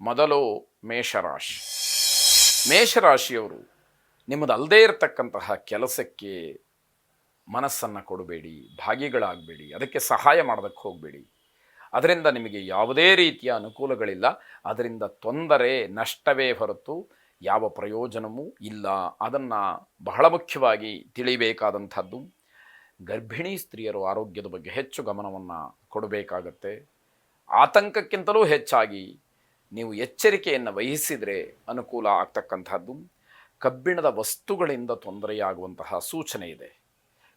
ಮೊದಲು ಮೇಷರಾಶಿ. ಮೇಷರಾಶಿಯವರು ನಿಮ್ಮದಲ್ಲದೇ ಇರತಕ್ಕಂತಹ ಕೆಲಸಕ್ಕೆ ಮನಸ್ಸನ್ನು ಕೊಡಬೇಡಿ, ಭಾಗಿಗಳಾಗಬೇಡಿ, ಅದಕ್ಕೆ ಸಹಾಯ ಮಾಡೋದಕ್ಕೆ ಹೋಗಬೇಡಿ. ಅದರಿಂದ ನಿಮಗೆ ಯಾವುದೇ ರೀತಿಯ ಅನುಕೂಲಗಳಿಲ್ಲ. ಅದರಿಂದ ತೊಂದರೆ, ನಷ್ಟವೇ ಹೊರತು ಯಾವ ಪ್ರಯೋಜನವೂ ಇಲ್ಲ. ಅದನ್ನು ಬಹಳ ಮುಖ್ಯವಾಗಿ ತಿಳಿಬೇಕಾದಂಥದ್ದು, ಗರ್ಭಿಣಿ ಸ್ತ್ರೀಯರು ಆರೋಗ್ಯದ ಬಗ್ಗೆ ಹೆಚ್ಚು ಗಮನವನ್ನು ಕೊಡಬೇಕಾಗತ್ತೆ. ಆತಂಕಕ್ಕಿಂತಲೂ ಹೆಚ್ಚಾಗಿ ನೀವು ಎಚ್ಚರಿಕೆಯನ್ನು ವಹಿಸಿದರೆ ಅನುಕೂಲ ಆಗ್ತಕ್ಕಂಥದ್ದು. ಕಬ್ಬಿಣದ ವಸ್ತುಗಳಿಂದ ತೊಂದರೆಯಾಗುವಂತಹ ಸೂಚನೆ ಇದೆ.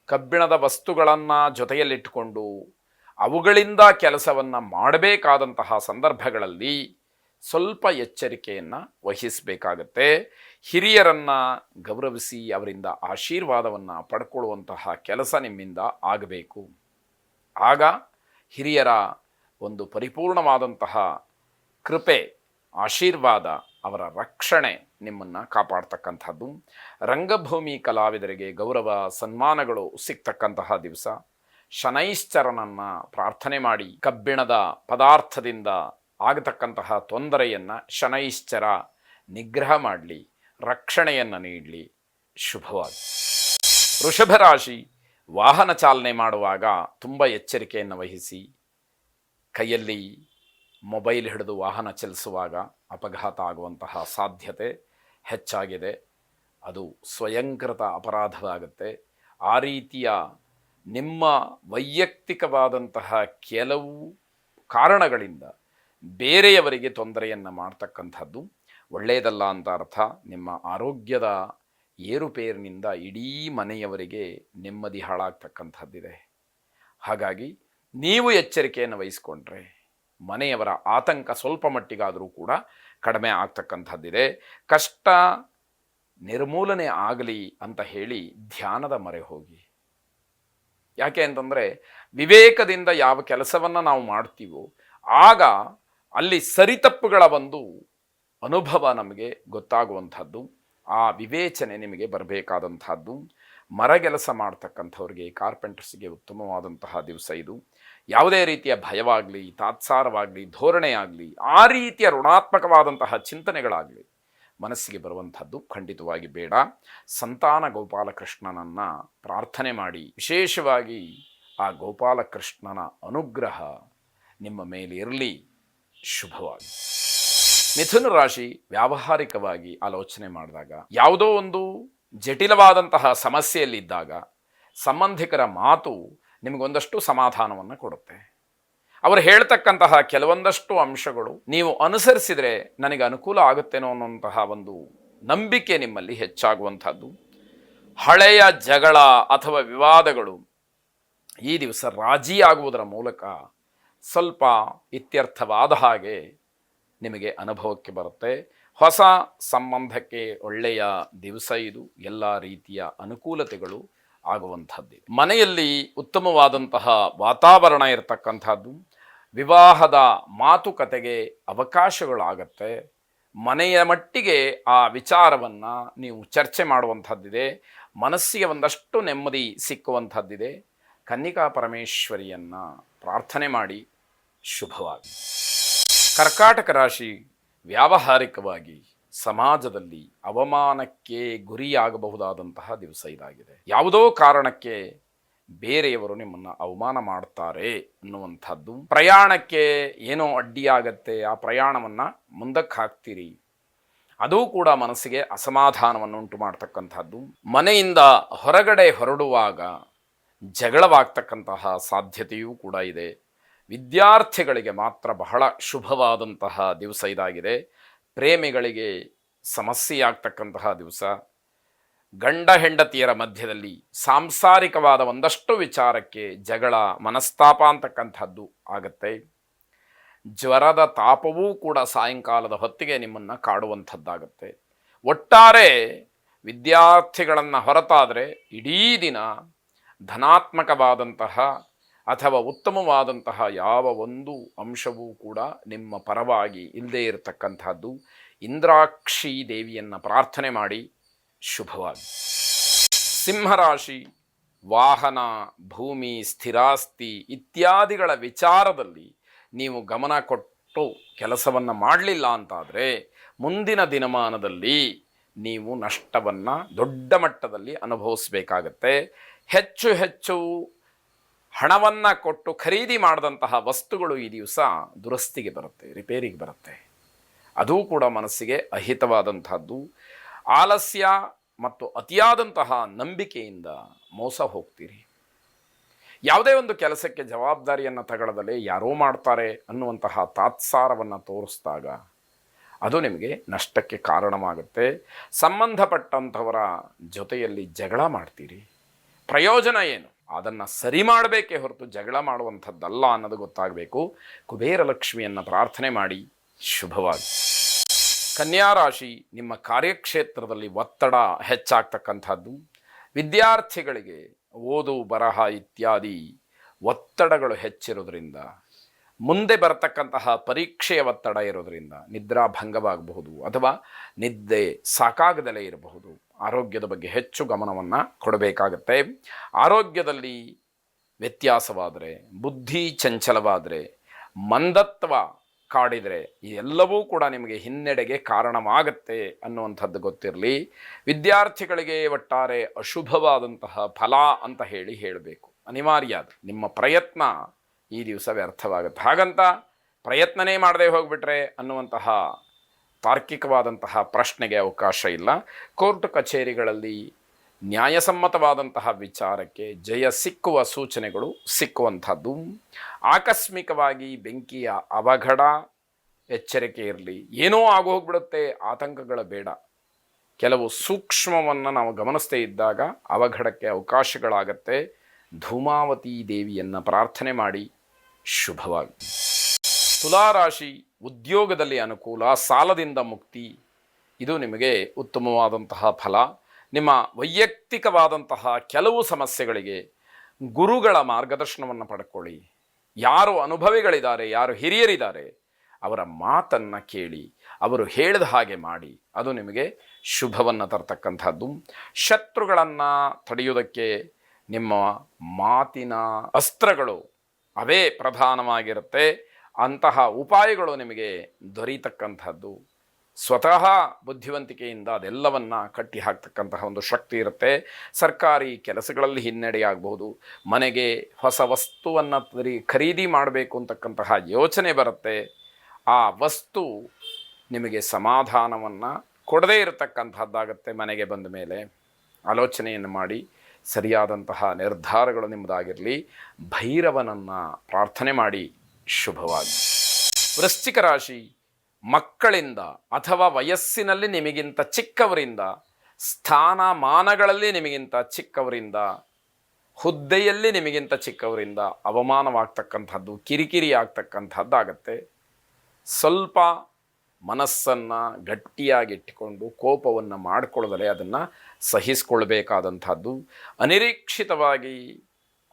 ಕಬ್ಬಿಣದ ವಸ್ತುಗಳನ್ನು ಜೊತೆಯಲ್ಲಿಟ್ಟುಕೊಂಡು ಅವುಗಳಿಂದ ಕೆಲಸವನ್ನು ಮಾಡಬೇಕಾದಂತಹ ಸಂದರ್ಭಗಳಲ್ಲಿ ಸ್ವಲ್ಪ ಎಚ್ಚರಿಕೆಯನ್ನು ವಹಿಸಬೇಕಾಗತ್ತೆ. ಹಿರಿಯರನ್ನು ಗೌರವಿಸಿ ಅವರಿಂದ ಆಶೀರ್ವಾದವನ್ನು ಪಡ್ಕೊಳ್ಳುವಂತಹ ಕೆಲಸ ನಿಮ್ಮಿಂದ ಆಗಬೇಕು. ಆಗ ಹಿರಿಯರ ಒಂದು ಪರಿಪೂರ್ಣವಾದಂತಹ ಕೃಪೆ, ಆಶೀರ್ವಾದ, ಅವರ ರಕ್ಷಣೆ ನಿಮ್ಮನ್ನು ಕಾಪಾಡ್ತಕ್ಕಂಥದ್ದು. ರಂಗಭೂಮಿ ಕಲಾವಿದರಿಗೆ ಗೌರವ, ಸನ್ಮಾನಗಳು ಸಿಗ್ತಕ್ಕಂತಹ ದಿವಸ. ಶನೈಶ್ಚರನನ್ನು ಪ್ರಾರ್ಥನೆ ಮಾಡಿ ಕಬ್ಬಿಣದ ಪದಾರ್ಥದಿಂದ ಆಗತಕ್ಕಂತಹ ತೊಂದರೆಯನ್ನು ಶನೈಶ್ಚರ ನಿಗ್ರಹ ಮಾಡಲಿ, ರಕ್ಷಣೆಯನ್ನು ನೀಡಲಿ. ಶುಭವಾಗಿ. ವೃಷಭ ರಾಶಿ, ವಾಹನ ಚಾಲನೆ ಮಾಡುವಾಗ ತುಂಬ ಎಚ್ಚರಿಕೆಯನ್ನು ವಹಿಸಿ, ಕೈಯಲ್ಲಿ ಮೊಬೈಲ್ ಹಿಡಿದು ವಾಹನ ಚಲಿಸುವಾಗ ಅಪಘಾತ ಆಗುವಂತಹ ಸಾಧ್ಯತೆ ಹೆಚ್ಚಾಗಿದೆ. ಅದು ಸ್ವಯಂಕೃತ ಅಪರಾಧವಾಗುತ್ತೆ ಆ ರೀತಿಯ ನಿಮ್ಮ ವೈಯಕ್ತಿಕವಾದಂತಹ ಕೆಲವು ಕಾರಣಗಳಿಂದ ಬೇರೆಯವರಿಗೆ ತೊಂದರೆಯನ್ನು ಮಾಡ್ತಕ್ಕಂಥದ್ದು ಒಳ್ಳೆಯದಲ್ಲ ಅಂತ ಅರ್ಥ. ನಿಮ್ಮ ಆರೋಗ್ಯದ ಏರುಪೇರಿನಿಂದ ಇಡೀ ಮನೆಯವರಿಗೆ ನೆಮ್ಮದಿ ಹಾಳಾಗ್ತಕ್ಕಂಥದ್ದಿದೆ. ಹಾಗಾಗಿ ನೀವು ಎಚ್ಚರಿಕೆಯನ್ನು ವಹಿಸ್ಕೊಂಡ್ರೆ ಮನೆಯವರ ಆತಂಕ ಸ್ವಲ್ಪ ಮಟ್ಟಿಗಾದರೂ ಕೂಡ ಕಡಿಮೆ ಆಗ್ತಕ್ಕಂಥದ್ದಿದೆ. ಕಷ್ಟ ನಿರ್ಮೂಲನೆ ಆಗಲಿ ಅಂತ ಹೇಳಿ ಧ್ಯಾನದ ಮೊರೆ ಹೋಗಿ. ಯಾಕೆ ಅಂತಂದರೆ ವಿವೇಕದಿಂದ ಯಾವ ಕೆಲಸವನ್ನು ನಾವು ಮಾಡ್ತೀವೋ ಆಗ ಅಲ್ಲಿ ಸರಿತಪ್ಪುಗಳ ಒಂದು ಅನುಭವ ನಮಗೆ ಗೊತ್ತಾಗುವಂಥದ್ದು, ಆ ವಿವೇಚನೆ ನಿಮಗೆ ಬರಬೇಕಾದಂಥದ್ದು. ಮರಗೆಲಸ ಮಾಡ್ತಕ್ಕಂಥವ್ರಿಗೆ, ಕಾರ್ಪೆಂಟರ್ಸ್ಗೆ ಉತ್ತಮವಾದಂತಹ ದಿವಸ ಇದು. ಯಾವುದೇ ರೀತಿಯ ಭಯವಾಗಲಿ, ತಾತ್ಸಾರವಾಗಲಿ ಧೋರಣೆ ಆ ರೀತಿಯ ಋಣಾತ್ಮಕವಾದಂತಹ ಚಿಂತನೆಗಳಾಗಲಿ, ಮನಸ್ಸಿಗೆ ಬರುವಂಥದ್ದು ಖಂಡಿತವಾಗಿ ಬೇಡ. ಸಂತಾನ ಗೋಪಾಲಕೃಷ್ಣನನ್ನು ಪ್ರಾರ್ಥನೆ ಮಾಡಿ, ವಿಶೇಷವಾಗಿ ಆ ಗೋಪಾಲಕೃಷ್ಣನ ಅನುಗ್ರಹ ನಿಮ್ಮ ಮೇಲೆ ಇರಲಿ. ಶುಭವಾಗಿ. ಮಿಥುನ ರಾಶಿ ವ್ಯಾವಹಾರಿಕವಾಗಿ ಆಲೋಚನೆ ಮಾಡಿದಾಗ, ಯಾವುದೋ ಒಂದು ಜಟಿಲವಾದಂತಹ ಸಮಸ್ಯೆಯಲ್ಲಿದ್ದಾಗ, ಸಂಬಂಧಿಕರ ಮಾತು ನಿಮಗೊಂದಷ್ಟು ಸಮಾಧಾನವನ್ನು ಕೊಡುತ್ತೆ. ಅವರು ಹೇಳ್ತಕ್ಕಂತಹ ಕೆಲವೊಂದಷ್ಟು ಅಂಶಗಳು ನೀವು ಅನುಸರಿಸಿದರೆ ನನಗೆ ಅನುಕೂಲ ಆಗುತ್ತೇನೋ ಅನ್ನುವಂತಹ ಒಂದು ನಂಬಿಕೆ ನಿಮ್ಮಲ್ಲಿ ಹೆಚ್ಚಾಗುವಂಥದ್ದು. ಹಳೆಯ ಜಗಳ ಅಥವಾ ವಿವಾದಗಳು ಈ ದಿವಸ ರಾಜಿಯಾಗುವುದರ ಮೂಲಕ ಸ್ವಲ್ಪ ಇತ್ಯರ್ಥವಾದ ಹಾಗೆ ನಿಮಗೆ ಅನುಭವಕ್ಕೆ ಬರುತ್ತೆ. ಹೊಸ ಸಂಬಂಧಕ್ಕೆ ಒಳ್ಳೆಯ ದಿವಸ ಇದು. ಎಲ್ಲ ರೀತಿಯ ಅನುಕೂಲತೆಗಳು ಆಗುವಂಥದ್ದು. ಮನೆಯಲ್ಲಿ ಉತ್ತಮವಾದಂತಹ ವಾತಾವರಣ ಇರತಕ್ಕಂಥದ್ದು, ವಿವಾಹದ ಮಾತುಕತೆಗೆ ಅವಕಾಶಗಳಾಗತ್ತೆ, ಮನೆಯ ಮಟ್ಟಿಗೆ ಆ ವಿಚಾರವನ್ನು ನೀವು ಚರ್ಚೆ ಮಾಡುವಂಥದ್ದಿದೆ, ಮನಸ್ಸಿಗೆ ಒಂದಷ್ಟು ನೆಮ್ಮದಿ ಸಿಕ್ಕುವಂಥದ್ದಿದೆ. ಕನ್ನಿಕಾ ಪರಮೇಶ್ವರಿಯನ್ನು ಪ್ರಾರ್ಥನೆ ಮಾಡಿ ಶುಭವಾಗಿ ಕರ್ಕಾಟಕ ರಾಶಿ ವ್ಯಾವಹಾರಿಕವಾಗಿ ಸಮಾಜದಲ್ಲಿ ಅವಮಾನಕ್ಕೆ ಗುರಿಯಾಗಬಹುದಾದಂತಹ ದಿವಸ ಇದಾಗಿದೆ. ಯಾವುದೋ ಕಾರಣಕ್ಕೆ ಬೇರೆಯವರು ನಿಮ್ಮನ್ನು ಅವಮಾನ ಮಾಡ್ತಾರೆ ಅನ್ನುವಂಥದ್ದು, ಪ್ರಯಾಣಕ್ಕೆ ಏನೋ ಅಡ್ಡಿಯಾಗತ್ತೆ, ಆ ಪ್ರಯಾಣವನ್ನು ಮುಂದಕ್ಕೆ ಹಾಕ್ತೀರಿ, ಅದು ಕೂಡ ಮನಸ್ಸಿಗೆ ಅಸಮಾಧಾನವನ್ನು ಉಂಟು ಮಾಡ್ತಕ್ಕಂಥದ್ದು. ಮನೆಯಿಂದ ಹೊರಗಡೆ ಹೊರಡುವಾಗ ಜಗಳವಾಗ್ತಕ್ಕಂತಹ ಸಾಧ್ಯತೆಯೂ ಕೂಡ ಇದೆ. ವಿದ್ಯಾರ್ಥಿಗಳಿಗೆ ಮಾತ್ರ ಬಹಳ ಶುಭವಾದಂತಹ ದಿವಸ ಇದಾಗಿದೆ. ಪ್ರೇಮಿಗಳಿಗೆ ಸಮಸ್ಯೆಯಾಗ್ತಕ್ಕಂತಹ ದಿವಸ. ಗಂಡ ಹೆಂಡತಿಯರ ಮಧ್ಯದಲ್ಲಿ ಸಾಂಸಾರಿಕವಾದ ಒಂದಷ್ಟು ವಿಚಾರಕ್ಕೆ ಜಗಳ, ಮನಸ್ತಾಪ ಅಂತಕ್ಕಂಥದ್ದು ಆಗತ್ತೆ. ಜ್ವರದ ತಾಪವೂ ಕೂಡ ಸಾಯಂಕಾಲದ ಹೊತ್ತಿಗೆ ನಿಮ್ಮನ್ನು ಕಾಡುವಂಥದ್ದಾಗತ್ತೆ. ಒಟ್ಟಾರೆ ವಿದ್ಯಾರ್ಥಿಗಳನ್ನು ಹೊರತಾದರೆ ಇಡೀ ದಿನ ಧನಾತ್ಮಕವಾದಂತಹ ಅಥವಾ ಉತ್ತಮವಾದಂತಹ ಯಾವ ಒಂದು ಅಂಶವೂ ಕೂಡ ನಿಮ್ಮ ಪರವಾಗಿ ಇಲ್ಲದೇ ಇರತಕ್ಕಂಥದ್ದು. ಇಂದ್ರಾಕ್ಷಿ ದೇವಿಯನ್ನು ಪ್ರಾರ್ಥನೆ ಮಾಡಿ. ಶುಭವಾಗಿ ಸಿಂಹರಾಶಿ, ವಾಹನ, ಭೂಮಿ, ಸ್ಥಿರಾಸ್ತಿ ಇತ್ಯಾದಿಗಳ ವಿಚಾರದಲ್ಲಿ ನೀವು ಗಮನ ಕೊಟ್ಟು ಕೆಲಸವನ್ನು ಮಾಡಲಿಲ್ಲ ಅಂತಾದರೆ ಮುಂದಿನ ದಿನಮಾನದಲ್ಲಿ ನೀವು ನಷ್ಟವನ್ನು ದೊಡ್ಡ ಮಟ್ಟದಲ್ಲಿ ಅನುಭವಿಸಬೇಕಾಗತ್ತೆ. ಹೆಚ್ಚು ಹೆಚ್ಚು ಹಣವನ್ನು ಕೊಟ್ಟು ಖರೀದಿ ಮಾಡಿದಂತಹ ವಸ್ತುಗಳು ಈ ದಿವಸ ದುರಸ್ತಿಗೆ ಬರುತ್ತೆ, ರಿಪೇರಿಗೆ ಬರುತ್ತೆ. ಅದೂ ಕೂಡ ಮನಸ್ಸಿಗೆ ಅಹಿತವಾದಂತಹದ್ದು ಆಲಸ್ಯ ಮತ್ತು ಅತಿಯಾದಂತಹ ನಂಬಿಕೆಯಿಂದ ಮೋಸ ಹೋಗ್ತೀರಿ. ಯಾವುದೇ ಒಂದು ಕೆಲಸಕ್ಕೆ ಜವಾಬ್ದಾರಿಯನ್ನು ತಗೊಳ್ಳದಲ್ಲೇ ಯಾರೋ ಮಾಡ್ತಾರೆ ಅನ್ನುವಂತಹ ತಾತ್ಸಾರವನ್ನು ತೋರಿಸಿದಾಗ ಅದು ನಿಮಗೆ ನಷ್ಟಕ್ಕೆ ಕಾರಣವಾಗುತ್ತೆ. ಸಂಬಂಧಪಟ್ಟಂಥವರ ಜೊತೆಯಲ್ಲಿ ಜಗಳ ಮಾಡ್ತೀರಿ. ಪ್ರಯೋಜನ ಏನು? ಅದನ್ನು ಸರಿ ಮಾಡಬೇಕೇ ಹೊರತು ಜಗಳ ಮಾಡುವಂಥದ್ದಲ್ಲ ಅನ್ನೋದು ಗೊತ್ತಾಗಬೇಕು. ಕುಬೇರ ಲಕ್ಷ್ಮಿಯನ್ನು ಪ್ರಾರ್ಥನೆ ಮಾಡಿ ಶುಭವಾಗಿ ಕನ್ಯಾ ರಾಶಿ ನಿಮ್ಮ ಕಾರ್ಯಕ್ಷೇತ್ರದಲ್ಲಿ ಒತ್ತಡ ಹೆಚ್ಚಾಗ್ತಕ್ಕಂಥದ್ದು. ವಿದ್ಯಾರ್ಥಿಗಳಿಗೆ ಓದು, ಬರಹ ಇತ್ಯಾದಿ ಒತ್ತಡಗಳು ಹೆಚ್ಚಿರೋದ್ರಿಂದ, ಮುಂದೆ ಬರತಕ್ಕಂತಹ ಪರೀಕ್ಷೆಯ ಒತ್ತಡ ಇರೋದರಿಂದ ನಿದ್ರಾಭಂಗವಾಗಬಹುದು ಅಥವಾ ನಿದ್ದೆ ಸಾಕಾಗದಲೇ ಇರಬಹುದು. ಆರೋಗ್ಯದ ಬಗ್ಗೆ ಹೆಚ್ಚು ಗಮನವನ್ನು ಕೊಡಬೇಕಾಗತ್ತೆ. ಆರೋಗ್ಯದಲ್ಲಿ ವ್ಯತ್ಯಾಸವಾದರೆ, ಬುದ್ಧಿ ಚಂಚಲವಾದರೆ, ಮಂದತ್ವ ಕಾಡಿದರೆ ಇದೆಲ್ಲವೂ ಕೂಡ ನಿಮಗೆ ಹಿನ್ನಡೆಗೆ ಕಾರಣವಾಗತ್ತೆ ಅನ್ನುವಂಥದ್ದು ಗೊತ್ತಿರಲಿ. ವಿದ್ಯಾರ್ಥಿಗಳಿಗೆ ಒಟ್ಟಾರೆ ಅಶುಭವಾದಂತಹ ಫಲ ಅಂತ ಹೇಳಿ ಹೇಳಬೇಕು. ಅನಿವಾರ್ಯ ಅದು. ನಿಮ್ಮ ಪ್ರಯತ್ನ ಈ ದಿವಸ ವ್ಯರ್ಥವಾಗುತ್ತೆ. ಹಾಗಂತ ಪ್ರಯತ್ನನೇ ಮಾಡದೆ ಹೋಗ್ಬಿಟ್ರೆ ಅನ್ನುವಂತಹ ತಾರ್ಕಿಕವಾದಂತಹ ಪ್ರಶ್ನೆಗೆ ಅವಕಾಶ ಇಲ್ಲ. ಕೋರ್ಟ್ ಕಚೇರಿಗಳಲ್ಲಿ ನ್ಯಾಯಸಮ್ಮತವಾದಂತಹ ವಿಚಾರಕ್ಕೆ ಜಯ ಸಿಕ್ಕುವ ಸೂಚನೆಗಳು ಸಿಕ್ಕುವಂಥದ್ದು. ಆಕಸ್ಮಿಕವಾಗಿ ಬೆಂಕಿಯ ಅವಘಡ ಎಚ್ಚರಿಕೆ ಇರಲಿ. ಏನೋ ಆಗೋಗ್ಬಿಡುತ್ತೆ, ಆತಂಕಗಳ ಬೇಡ. ಕೆಲವು ಸೂಕ್ಷ್ಮವನ್ನು ನಾವು ಗಮನಿಸ್ತೇ ಇದ್ದಾಗ ಅವಘಡಕ್ಕೆ ಅವಕಾಶಗಳಾಗತ್ತೆ. ಧೂಮಾವತಿ ದೇವಿಯನ್ನು ಪ್ರಾರ್ಥನೆ ಮಾಡಿ ಶುಭವಾಗಿ. ತುಲಾರಾಶಿ ಉದ್ಯೋಗದಲ್ಲಿ ಅನುಕೂಲ, ಸಾಲದಿಂದ ಮುಕ್ತಿ, ಇದು ನಿಮಗೆ ಉತ್ತಮವಾದಂತಹ ಫಲ. ನಿಮ್ಮ ವೈಯಕ್ತಿಕವಾದಂತಹ ಕೆಲವು ಸಮಸ್ಯೆಗಳಿಗೆ ಗುರುಗಳ ಮಾರ್ಗದರ್ಶನವನ್ನು ಪಡ್ಕೊಳ್ಳಿ. ಯಾರು ಅನುಭವಿಗಳಿದ್ದಾರೆ, ಯಾರು ಹಿರಿಯರಿದ್ದಾರೆ, ಅವರ ಮಾತನ್ನು ಕೇಳಿ, ಅವರು ಹೇಳಿದ ಹಾಗೆ ಮಾಡಿ, ಅದು ನಿಮಗೆ ಶುಭವನ್ನು ತರ್ತಕ್ಕಂಥದ್ದು. ಶತ್ರುಗಳನ್ನು ತಡೆಯುವುದಕ್ಕೆ ನಿಮ್ಮ ಮಾತಿನ ಅಸ್ತ್ರಗಳು ಅವೇ ಪ್ರಧಾನವಾಗಿರುತ್ತೆ. ಅಂತಹ ಉಪಾಯಗಳು ನಿಮಗೆ ದೊರೀತಕ್ಕಂಥದ್ದು. ಸ್ವತಃ ಬುದ್ಧಿವಂತಿಕೆಯಿಂದ ಅದೆಲ್ಲವನ್ನು ಕಟ್ಟಿ ಹಾಕ್ತಕ್ಕಂತಹ ಒಂದು ಶಕ್ತಿ ಇರುತ್ತೆ. ಸರ್ಕಾರಿ ಕೆಲಸಗಳಲ್ಲಿ ಹಿನ್ನಡೆಯಾಗಬಹುದು. ಮನೆಗೆ ಹೊಸ ವಸ್ತುವನ್ನು ತರಿ, ಖರೀದಿ ಮಾಡಬೇಕು ಅಂತಕ್ಕಂತಹ ಯೋಚನೆ ಬರುತ್ತೆ. ಆ ವಸ್ತು ನಿಮಗೆ ಸಮಾಧಾನವನ್ನು ಕೊಡದೇ ಇರತಕ್ಕಂಥದ್ದಾಗತ್ತೆ ಮನೆಗೆ ಬಂದ ಮೇಲೆ. ಆಲೋಚನೆಯನ್ನು ಮಾಡಿ, ಸರಿಯಾದಂತಹ ನಿರ್ಧಾರಗಳು ನಿಮ್ಮದಾಗಿರಲಿ. ಭೈರವನನ್ನು ಪ್ರಾರ್ಥನೆ ಮಾಡಿ. ಶುಭವಾಗಿ. ವೃಶ್ಚಿಕ ರಾಶಿ, ಮಕ್ಕಳಿಂದ ಅಥವಾ ವಯಸ್ಸಿನಲ್ಲಿ ನಿಮಗಿಂತ ಚಿಕ್ಕವರಿಂದ, ಸ್ಥಾನಮಾನಗಳಲ್ಲಿ ನಿಮಗಿಂತ ಚಿಕ್ಕವರಿಂದ, ಹುದ್ದೆಯಲ್ಲಿ ನಿಮಗಿಂತ ಚಿಕ್ಕವರಿಂದ ಅವಮಾನವಾಗ್ತಕ್ಕಂಥದ್ದು ಕಿರಿಕಿರಿ ಆಗ್ತಕ್ಕಂಥದ್ದಾಗತ್ತೆ ಸ್ವಲ್ಪ ಮನಸ್ಸನ್ನು ಗಟ್ಟಿಯಾಗಿಟ್ಟುಕೊಂಡು ಕೋಪವನ್ನು ಮಾಡಿಕೊಳ್ಳದಲೇ ಅದನ್ನು ಸಹಿಸಿಕೊಳ್ಬೇಕಾದಂಥದ್ದು, ಅನಿರೀಕ್ಷಿತವಾಗಿ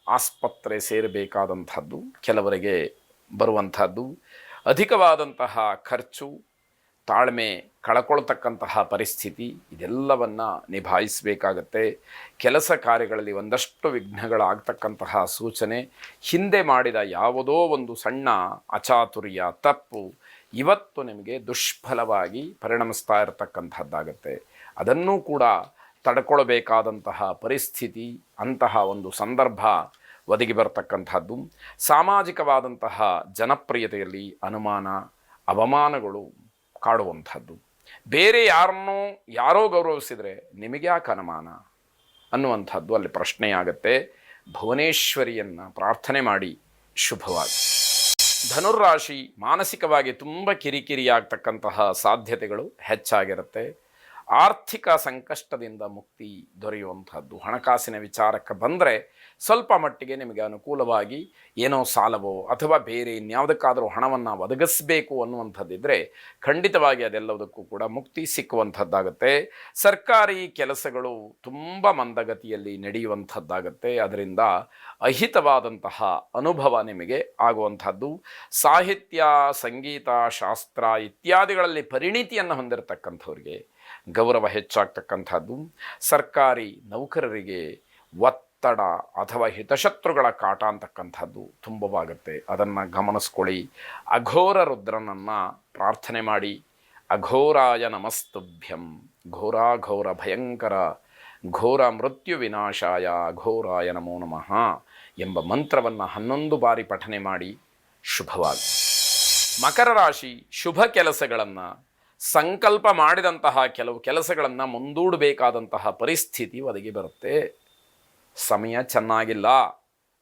ಆಸ್ಪತ್ರೆ ಸೇರಬೇಕಾದಂಥದ್ದು ಕೆಲವರಿಗೆ ಬರುವಂಥದ್ದು. ಅಧಿಕವಾದಂತಹ ಖರ್ಚು, ತಾಳ್ಮೆ, ಕಳ್ಕೊಳ್ತಕ್ಕಂತಹ ಪರಿಸ್ಥಿತಿ, ಇದೆಲ್ಲವನ್ನು ನಿಭಾಯಿಸಬೇಕಾಗತ್ತೆ. ಕೆಲಸ ಕಾರ್ಯಗಳಲ್ಲಿ ಒಂದಷ್ಟು ವಿಘ್ನಗಳಾಗ್ತಕ್ಕಂತಹ ಸೂಚನೆ. ಹಿಂದೆ ಮಾಡಿದ ಯಾವುದೋ ಒಂದು ಸಣ್ಣ ಅಚಾತುರ್ಯ, ತಪ್ಪು, ಇವತ್ತು ನಿಮಗೆ ದುಷ್ಫಲವಾಗಿ ಪರಿಣಮಿಸ್ತಾ ಇರತಕ್ಕಂಥದ್ದಾಗತ್ತೆ. ಅದನ್ನೂ ಕೂಡ ತಡ್ಕೊಳ್ಬೇಕಾದಂತಹ ಪರಿಸ್ಥಿತಿ, ಅಂತಹ ಒಂದು ಸಂದರ್ಭ ಒದಗಿ ಬರತಕ್ಕಂಥದ್ದು. ಸಾಮಾಜಿಕವಾದಂತಹ ಜನಪ್ರಿಯತೆಯಲ್ಲಿ ಅನುಮಾನ, ಅವಮಾನಗಳು ಕಾಡುವಂಥದ್ದು. ಬೇರೆ ಯಾರನ್ನೋ ಯಾರೋ ಗೌರವಿಸಿದರೆ ನಿಮಗೆ ಯಾಕೆ ಅನುಮಾನ? ಅನ್ನುವಂಥದ್ದು ಅಲ್ಲಿ ಪ್ರಶ್ನೆಯಾಗತ್ತೆ. ಭುವನೇಶ್ವರಿಯನ್ನು ಪ್ರಾರ್ಥನೆ ಮಾಡಿ ಶುಭವಾಗಿ. ಧನುರ್ರಾಶಿ ಮಾನಸಿಕವಾಗಿ ತುಂಬ ಕಿರಿಕಿರಿಯಾಗ್ತಕ್ಕಂತಹ ಸಾಧ್ಯತೆಗಳು ಹೆಚ್ಚಾಗಿರುತ್ತೆ. ಆರ್ಥಿಕ ಸಂಕಷ್ಟದಿಂದ ಮುಕ್ತಿ ದೊರೆಯುವಂಥದ್ದು. ಹಣಕಾಸಿನ ವಿಚಾರಕ್ಕೆ ಬಂದರೆ ಸ್ವಲ್ಪ ಮಟ್ಟಿಗೆ ನಿಮಗೆ ಅನುಕೂಲವಾಗಿ ಏನೋ ಸಾಲವೋ ಅಥವಾ ಬೇರೆ ಇನ್ಯಾವುದಕ್ಕಾದರೂ ಹಣವನ್ನು ಒದಗಿಸಬೇಕು ಅನ್ನುವಂಥದ್ದಿದ್ದರೆ ಖಂಡಿತವಾಗಿ ಅದೆಲ್ಲದಕ್ಕೂ ಕೂಡ ಮುಕ್ತಿ ಸಿಕ್ಕುವಂಥದ್ದಾಗುತ್ತೆ. ಸರ್ಕಾರಿ ಕೆಲಸಗಳು ತುಂಬ ಮಂದಗತಿಯಲ್ಲಿ ನಡೆಯುವಂಥದ್ದಾಗುತ್ತೆ. ಅದರಿಂದ ಅಹಿತವಾದಂತಹ ಅನುಭವ ನಿಮಗೆ ಆಗುವಂಥದ್ದು. ಸಾಹಿತ್ಯ, ಸಂಗೀತ, ಶಾಸ್ತ್ರ ಇತ್ಯಾದಿಗಳಲ್ಲಿ ಪರಿಣಿತಿಯನ್ನು ಹೊಂದಿರತಕ್ಕಂಥವ್ರಿಗೆ ಗೌರವ ಹೆಚ್ಚಾಗ್ತಕ್ಕಂಥದ್ದು. ಸರ್ಕಾರಿ ನೌಕರರಿಗೆ ಒತ್ತ ಒತ್ತಡ ಅಥವಾ ಹಿತಶತ್ರುಗಳ ಕಾಟ ಅಂತಕ್ಕಂಥದ್ದು ತುಂಬವಾಗುತ್ತೆ. ಅದನ್ನು ಗಮನಿಸ್ಕೊಳ್ಳಿ. ಅಘೋರ ರುದ್ರನನ್ನು ಪ್ರಾರ್ಥನೆ ಮಾಡಿ. ಅಘೋರಾಯ ನಮಸ್ತುಭ್ಯಂ. ಘೋರಾಘೋರ ಭಯಂಕರ. ಘೋರ ಮೃತ್ಯು ವಿನಾಶಾಯ. ಅಘೋರಾಯ ನಮೋ ನಮಃ ಎಂಬ ಮಂತ್ರವನ್ನು ಹನ್ನೊಂದು ಬಾರಿ ಪಠನೆ ಮಾಡಿ ಶುಭವಾಗಿ. ಮಕರ ರಾಶಿ ಶುಭ ಕೆಲಸಗಳನ್ನು, ಸಂಕಲ್ಪ ಮಾಡಿದಂತಹ ಕೆಲವು ಕೆಲಸಗಳನ್ನು ಮುಂದೂಡಬೇಕಾದಂತಹ ಪರಿಸ್ಥಿತಿ ಒದಗಿ ಬರುತ್ತೆ. ಸಮಯ ಚೆನ್ನಾಗಿಲ್ಲ.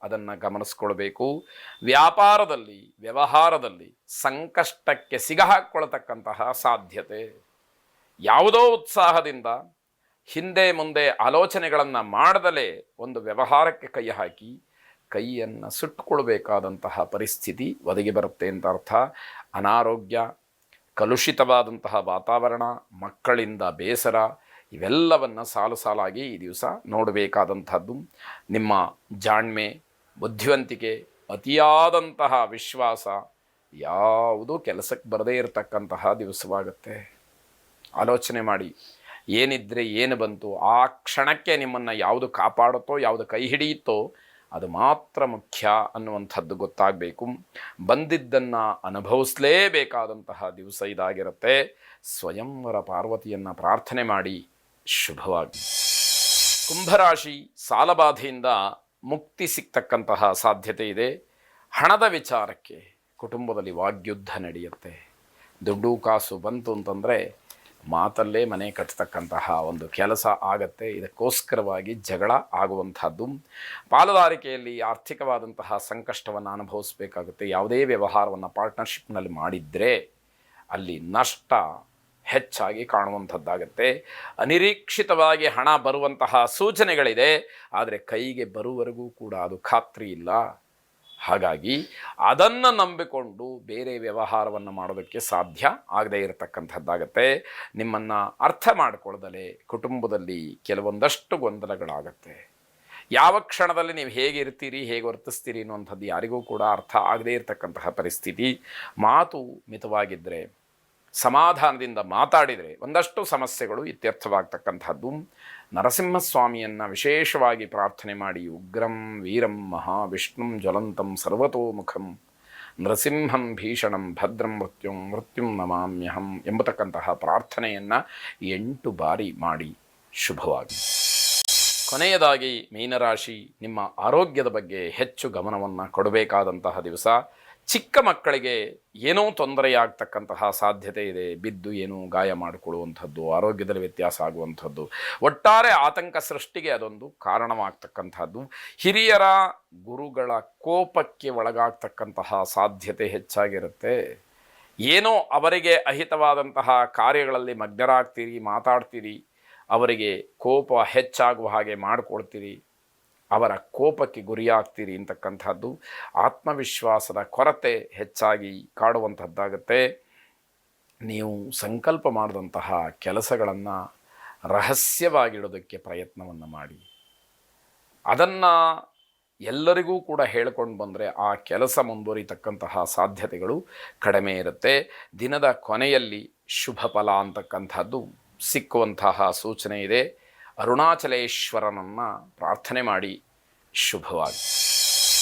ಅದನ್ನು ಗಮನಿಸ್ಕೊಳ್ಬೇಕು. ವ್ಯಾಪಾರದಲ್ಲಿ, ವ್ಯವಹಾರದಲ್ಲಿ ಸಂಕಷ್ಟಕ್ಕೆ ಸಿಗಹಾಕ್ಕೊಳ್ತಕ್ಕಂತಹ ಸಾಧ್ಯತೆ. ಯಾವುದೋ ಉತ್ಸಾಹದಿಂದ ಹಿಂದೆ ಮುಂದೆ ಆಲೋಚನೆಗಳನ್ನು ಮಾಡದಲೇ ಒಂದು ವ್ಯವಹಾರಕ್ಕೆ ಕೈ ಹಾಕಿ, ಕೈಯನ್ನು ಸುಟ್ಟುಕೊಳ್ಬೇಕಾದಂತಹ ಪರಿಸ್ಥಿತಿ ಒದಗಿ ಬರುತ್ತೆ ಅಂತ ಅರ್ಥ. ಅನಾರೋಗ್ಯ, ಕಲುಷಿತವಾದಂತಹ ವಾತಾವರಣ, ಮಕ್ಕಳಿಂದ ಬೇಸರ ಇವೆಲ್ಲವನ್ನು ಸಾಲು ಸಾಲಾಗಿ ಈ ದಿವಸ ನೋಡಬೇಕಾದಂಥದ್ದು. ನಿಮ್ಮ ಜಾಣ್ಮೆ, ಬುದ್ಧಿವಂತಿಕೆ, ಅತಿಯಾದಂತಹ ವಿಶ್ವಾಸ ಯಾವುದೂ ಕೆಲಸಕ್ಕೆ ಬರದೇ ಇರತಕ್ಕಂತಹ ದಿವಸವಾಗುತ್ತೆ. ಆಲೋಚನೆ ಮಾಡಿ, ಏನಿದ್ರೆ ಏನು ಬಂತು, ಆ ಕ್ಷಣಕ್ಕೆ ನಿಮ್ಮನ್ನು ಯಾವುದು ಕಾಪಾಡುತ್ತೋ, ಯಾವುದು ಕೈ ಹಿಡಿಯುತ್ತೋ, ಅದು ಮಾತ್ರ ಮುಖ್ಯ ಅನ್ನುವಂಥದ್ದು ಗೊತ್ತಾಗಬೇಕು. ಬಂದಿದ್ದನ್ನು ಅನುಭವಿಸಲೇಬೇಕಾದಂತಹ ದಿವಸ ಇದಾಗಿರುತ್ತೆ. ಸ್ವಯಂವರ ಪಾರ್ವತಿಯನ್ನು ಪ್ರಾರ್ಥನೆ ಮಾಡಿ ಶುಭವಾಗಿ ಕುಂಭರಾಶಿ ಸಾಲಬಾಧೆಯಿಂದ ಮುಕ್ತಿ ಸಿಗ್ತಕ್ಕಂತಹ ಸಾಧ್ಯತೆ ಇದೆ. ಹಣದ ವಿಚಾರಕ್ಕೆ ಕುಟುಂಬದಲ್ಲಿ ವಾಗ್ಯುದ್ಧ ನಡೆಯುತ್ತೆ. ದುಡ್ಡು ಕಾಸು ಬಂತು ಅಂತಂದರೆ ಮಾತಲ್ಲೇ ಮನೆ ಕಟ್ಟತಕ್ಕಂತಹ ಒಂದು ಕೆಲಸ ಆಗತ್ತೆ. ಇದಕ್ಕೋಸ್ಕರವಾಗಿ ಜಗಳ ಆಗುವಂಥದ್ದು. ಪಾಲುದಾರಿಕೆಯಲ್ಲಿ ಆರ್ಥಿಕವಾದಂತಹ ಸಂಕಷ್ಟವನ್ನು ಅನುಭವಿಸಬೇಕಾಗುತ್ತೆ. ಯಾವುದೇ ವ್ಯವಹಾರವನ್ನು ಪಾರ್ಟ್ನರ್ಶಿಪ್ನಲ್ಲಿ ಮಾಡಿದರೆ ಅಲ್ಲಿ ನಷ್ಟ ಹೆಚ್ಚಾಗಿ ಕಾಣುವಂಥದ್ದಾಗತ್ತೆ. ಅನಿರೀಕ್ಷಿತವಾಗಿ ಹಣ ಬರುವಂತಹ ಸೂಚನೆಗಳಿದೆ, ಆದರೆ ಕೈಗೆ ಬರುವವರೆಗೂ ಕೂಡ ಅದು ಖಾತ್ರಿ ಇಲ್ಲ. ಹಾಗಾಗಿ ಅದನ್ನು ನಂಬಿಕೊಂಡು ಬೇರೆ ವ್ಯವಹಾರವನ್ನು ಮಾಡೋದಕ್ಕೆ ಸಾಧ್ಯ ಆಗದೇ ಇರತಕ್ಕಂಥದ್ದಾಗತ್ತೆ. ನಿಮ್ಮನ್ನು ಅರ್ಥ ಮಾಡಿಕೊಳ್ಳದಲೇ ಕುಟುಂಬದಲ್ಲಿ ಕೆಲವೊಂದಷ್ಟು ಗೊಂದಲಗಳಾಗತ್ತೆ. ಯಾವ ಕ್ಷಣದಲ್ಲಿ ನೀವು ಹೇಗೆ ಇರ್ತೀರಿ, ಹೇಗೆ ವರ್ತಿಸ್ತೀರಿ ಅನ್ನುವಂಥದ್ದು ಯಾರಿಗೂ ಕೂಡ ಅರ್ಥ ಆಗದೇ ಇರತಕ್ಕಂತಹ ಪರಿಸ್ಥಿತಿ. ಮಾತು ಮಿತವಾಗಿದ್ದರೆ ಸಮಾಧಾನದಿಂದ ಮಾತಾಡಿದರೆ ಒಂದಷ್ಟು ಸಮಸ್ಯೆಗಳು ಇತ್ಯರ್ಥವಾಗ್ತಕ್ಕಂಥದ್ದು. ನರಸಿಂಹಸ್ವಾಮಿಯನ್ನು ವಿಶೇಷವಾಗಿ ಪ್ರಾರ್ಥನೆ ಮಾಡಿ, ಉಗ್ರಂ, ವೀರಂ, ಮಹಾವಿಷ್ಣುಂ ಜ್ವಲಂತಂ ಸರ್ವತೋಮುಖಂ, ನರಸಿಂಹಂ, ಭೀಷಣಂ, ಭದ್ರಂ, ಮೃತ್ಯುಂ ಮೃತ್ಯುಂ ನಮಾಮ್ಯಹಂ ಎಂಬತಕ್ಕಂತಹ ಪ್ರಾರ್ಥನೆಯನ್ನು ಎಂಟು ಬಾರಿ ಮಾಡಿ ಶುಭವಾಗಿ ಕೊನೆಯದಾಗಿ ಮೀನರಾಶಿ ನಿಮ್ಮ ಆರೋಗ್ಯದ ಬಗ್ಗೆ ಹೆಚ್ಚು ಗಮನವನ್ನು ಕೊಡಬೇಕಾದಂತಹ ದಿವಸ. ಚಿಕ್ಕ ಮಕ್ಕಳಿಗೆ ಏನೋ ತೊಂದರೆಯಾಗ್ತಕ್ಕಂತಹ ಸಾಧ್ಯತೆ ಇದೆ, ಬಿದ್ದು ಏನೋ ಗಾಯ ಮಾಡಿಕೊಳ್ಳುವಂಥದ್ದು, ಆರೋಗ್ಯದಲ್ಲಿ ವ್ಯತ್ಯಾಸ ಆಗುವಂಥದ್ದು, ಒಟ್ಟಾರೆ ಆತಂಕ ಸೃಷ್ಟಿಗೆ ಅದೊಂದು ಕಾರಣವಾಗ್ತಕ್ಕಂಥದ್ದು. ಹಿರಿಯರ ಗುರುಗಳ ಕೋಪಕ್ಕೆ ಒಳಗಾಗ್ತಕ್ಕಂತಹ ಸಾಧ್ಯತೆ ಹೆಚ್ಚಾಗಿರುತ್ತೆ. ಏನೋ ಅವರಿಗೆ ಅಹಿತವಾದಂತಹ ಕಾರ್ಯಗಳಲ್ಲಿ ಮಗ್ನರಾಗ್ತೀರಿ, ಮಾತಾಡ್ತೀರಿ, ಅವರಿಗೆ ಕೋಪ ಹೆಚ್ಚಾಗುವ ಹಾಗೆ ಮಾಡಿಕೊಳ್ತೀರಿ. ಅವರ ಕೋಪಕ್ಕೆ ಗುರಿಯಾಗ್ತೀರಿ ಅಂತಕ್ಕಂಥದ್ದು ಆತ್ಮವಿಶ್ವಾಸದ ಕೊರತೆ ಹೆಚ್ಚಾಗಿ ಕಾಡುವಂಥದ್ದಾಗುತ್ತೆ. ನೀವು ಸಂಕಲ್ಪ ಮಾಡಿದಂತಹ ಕೆಲಸಗಳನ್ನು ರಹಸ್ಯವಾಗಿಡೋದಕ್ಕೆ ಪ್ರಯತ್ನವನ್ನು ಮಾಡಿ. ಅದನ್ನು ಎಲ್ಲರಿಗೂ ಕೂಡ ಹೇಳ್ಕೊಂಡು ಬಂದರೆ ಆ ಕೆಲಸ ಮುಂದುವರಿತಕ್ಕಂತಹ ಸಾಧ್ಯತೆಗಳು ಕಡಿಮೆ ಇರುತ್ತೆ. ದಿನದ ಕೊನೆಯಲ್ಲಿ ಶುಭ ಫಲ ಅಂತಕ್ಕಂಥದ್ದು ಸಿಕ್ಕುವಂತಹ ಸೂಚನೆ ಇದೆ. ಅರುಣಾಚಲೇಶ್ವರನನ್ನು ಪ್ರಾರ್ಥನೆ ಮಾಡಿ ಶುಭವಾಗಿ